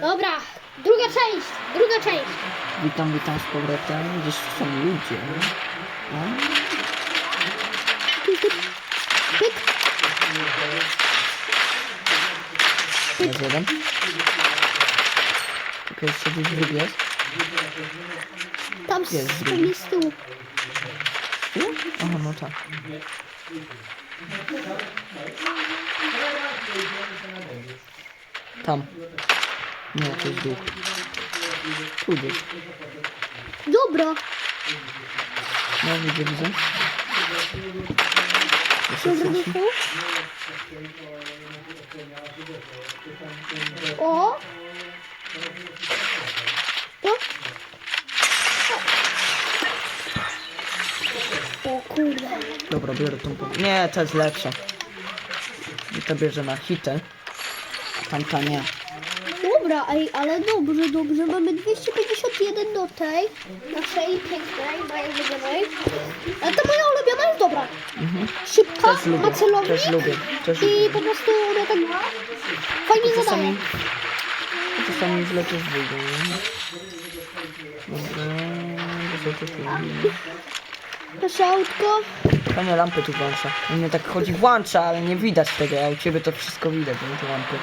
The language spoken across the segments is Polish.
Dobra, druga część, druga część. Witam, witam z powrotem. Gdzieś są ludzie. No. Pyk, Jest jeden. Tylko jeszcze gdzieś drugi jest. tam Jest drugi. pewnie z tyłu. Tu? Aha, no tak. Tam. Nie, to jest duch. Gdzieś. Dobra, No widzę, widzę. dobrze wyszło. O! To? O kurde. Dobra, biorę tą. Nie, ta jest lepsza. I to bierze na hitę. Tamta nie. Dobra, ej, ale dobrze, dobrze. Mamy 251 do tej naszej pięknej, mojej ulubionej. Ale ta moja ulubiona jest dobra. Mhm. Szybka, Też lubię, ma celownik też lubię, też i lubię. po prostu ona tak fajnie zadaje. Czasami, czasami źle też wyjdzie, nie? Dobra, to co tu tu? Nasze autko. Fajnie lampy tu włącza. U mnie tak chodzi włącza, ale nie widać tego, a u ciebie to wszystko widać, nie te lampy.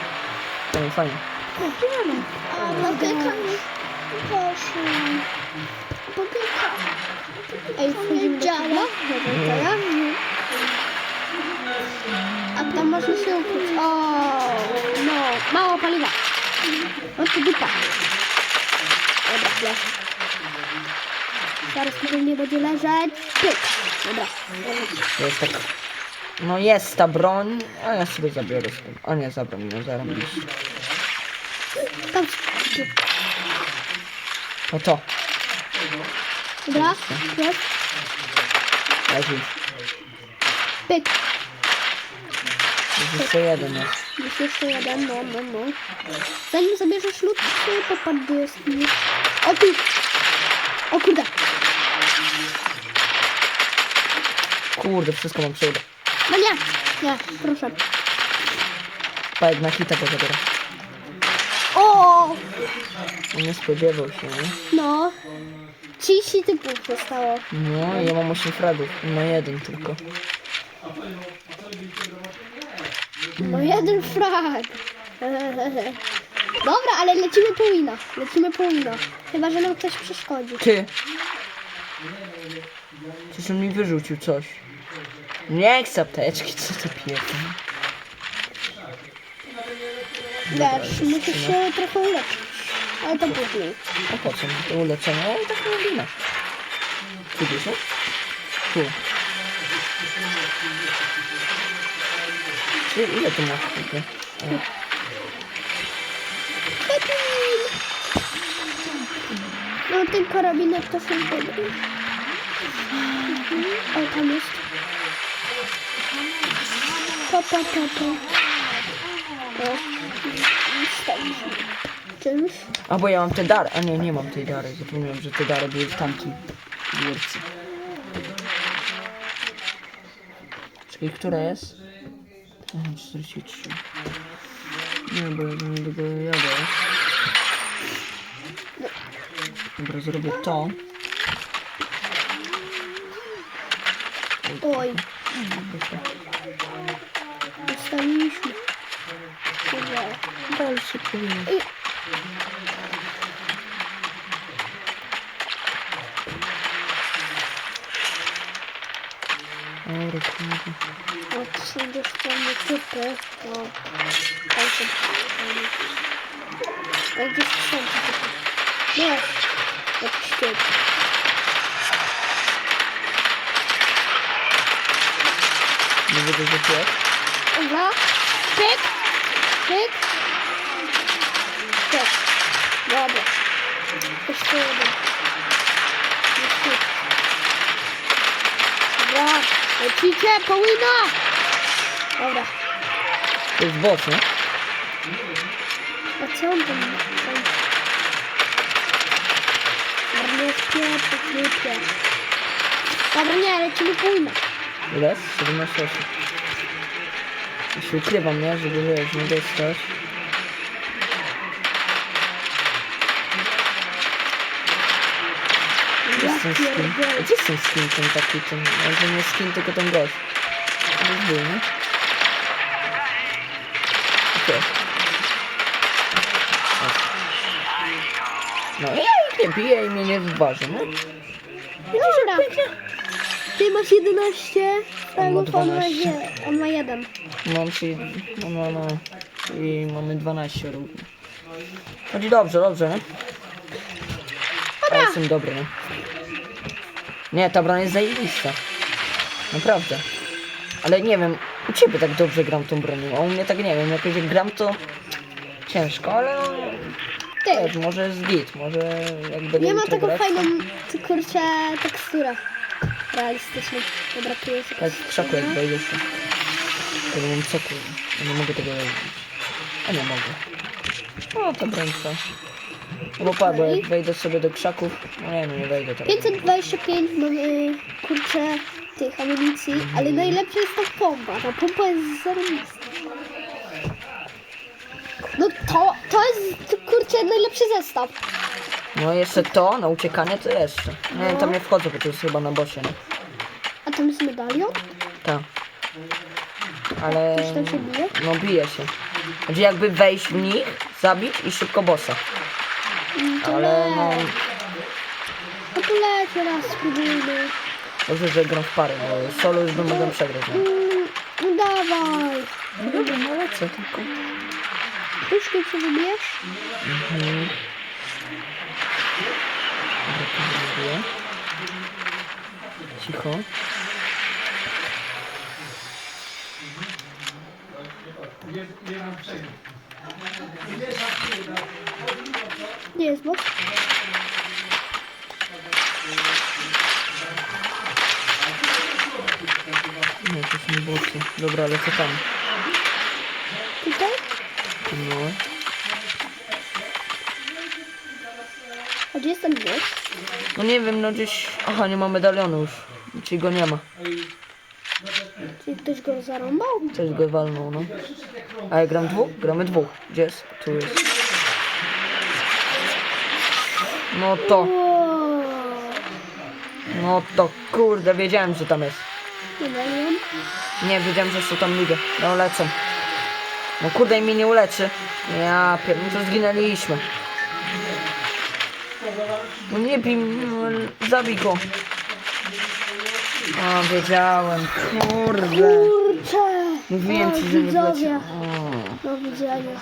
Fajnie, fajnie. A motyka Proszę. Motyka. Ej, wchodzimy do kibla? Dobra. A tam można się ukryć. O, no, mało paliwa. No to dupa. Dobra, leż. Zaraz tutaj nie będzie leżeć. Pyk. Dobra. To jest tak... No jest ta broń, a ja sobie zabiorę z tym. O nie, zabrał mi, no zarobiliście. Tam. No to, Dobra, jest. leży. Pyk. Jest jeszcze jeden jest. Jest jeszcze jeden, no, no, no. Zanim zabierzesz lód, to gdzie jest lód. O tu! O kurde! Kurde, wszystko mam przejdę. No nie! Nie, proszę. Pajek na hita go zabiorę. On nie spodziewał się, nie? No. 30 typów zostało. No, ja mam 8 fragów. No jeden tylko. No jeden frag. Dobra, ale lecimy po wina. Lecimy po wina. Chyba, że nam ktoś przeszkodzi. Ty! Coś on mi wyrzucił coś. Nie chcę apteczki, co ty pijesz? Wiesz, musisz się trochę uleczyć. Ale to później. A po co mi to uleczenie? I tak nie gdzieś jest? Tu. Czy ile tu masz? No ten karabinek to są dobry. O, tam jest. Pa, pa, pa, pa. O. Czymś? A bo ja mam te dary. A nie, nie mam tej dary. Zapomniałem, że te dary były w tamtym biurce. Czekaj, która jest? Aha, 43. Nie, bo ja do niego jadę. Dobra, zrobię to. Oj, ustawiliśmy. Dobra. Dalszy powinien. I... O, reklamę. O, tu są dostępne typy. O, tam są O, gdzieś tu są te typy. Nie, jakiś typ. Nie widzę, że tu jest. Dobra. Pyk. Pyk. Pyk. Dobra. Jeszcze jeden. Jeszcze. Dobra. Lecicie, powinno. Dobra. To jest boss, nie? A co on tam? Dobra, nie spieprz, nie Dobra, nie, lecimy pójdę. Ile? 17 osób. Ja się ukrywam, nie? Żeby wiesz, nie dostać. Jest ten skin? Gdzie jest ten skin, ten taki, ten, może nie skin, tylko ten gość. Gdzieś był, nie? Okej. No i ja ich nie biję i mnie nie wyważy, no. Dobra. Ty masz 11 fragów, on ma 12. je- on ma 1. Mam się, no, no, no. I mamy 12 równo. Chodzi dobrze, dobrze, nie? Ja jestem dobry, nie? Nie, ta broń jest zajebista. Naprawdę. Ale nie wiem, u ciebie tak dobrze gram tą bronią, a u mnie tak nie wiem, jakoś jak gram to ciężko, ale no, wiesz, może git, może jak będę nie ma jutro taką grać, fajną, ty, kurczę, teksturę. Realistyczną. Dobra, tu jest Tak, w krzaku jak wejdziesz, to mam soku, ja nie mogę tego robić. A nie mogę. O, to broń co? No bo pa, bo jak wejdę sobie do krzaków, no nie, no nie wejdę teraz. 525 mamy, kurczę, tych amunicji, ale najlepsza jest ta pompa. Ta pompa jest zarobista. No to, to jest, kurczę, najlepszy zestaw. No jeszcze to, na uciekanie to jeszcze. Nie wiem, tam nie wchodzę, bo to jest chyba na bosie, nie? A tam jest medalion? Tak. Ale... Ktoś tam się bije? No bije się. Znaczy jakby wejść w nich, zabić i szybko bossa. Mm, To Ale no... No to leć raz, spróbujmy. Dobrze, że gram w parę, bo solo już bym mogłem przegrać? Mm, no dawaj. No dobra, no lecę tylko. Puszkę się wybierz. Mhm. Dobra. Cicho. Nie jest bot. Nie, to są boty. Dobra, lecę tam. Tutaj? No. A gdzie jest ten bot? No nie wiem, no gdzieś... Aha, nie ma medalionu już. Czyli go nie ma. Czy ktoś go zarąbał? Coś go walnął, no. A ja gram dwóch? Gramy dwóch. Gdzie jest? Tu jest. No to, no to kurde, wiedziałem, że tam jest. Medalion. Nie, wiedziałem, że są tam ludzie. No lecą. No kurde, i mnie nie uleczy. Ja pier... no to zginęliśmy. No nie bij, no, zabij go. A, wiedziałem. Kurde. Kurczę! Mówiłem ci, że nie widzowie. O. Do widzenia.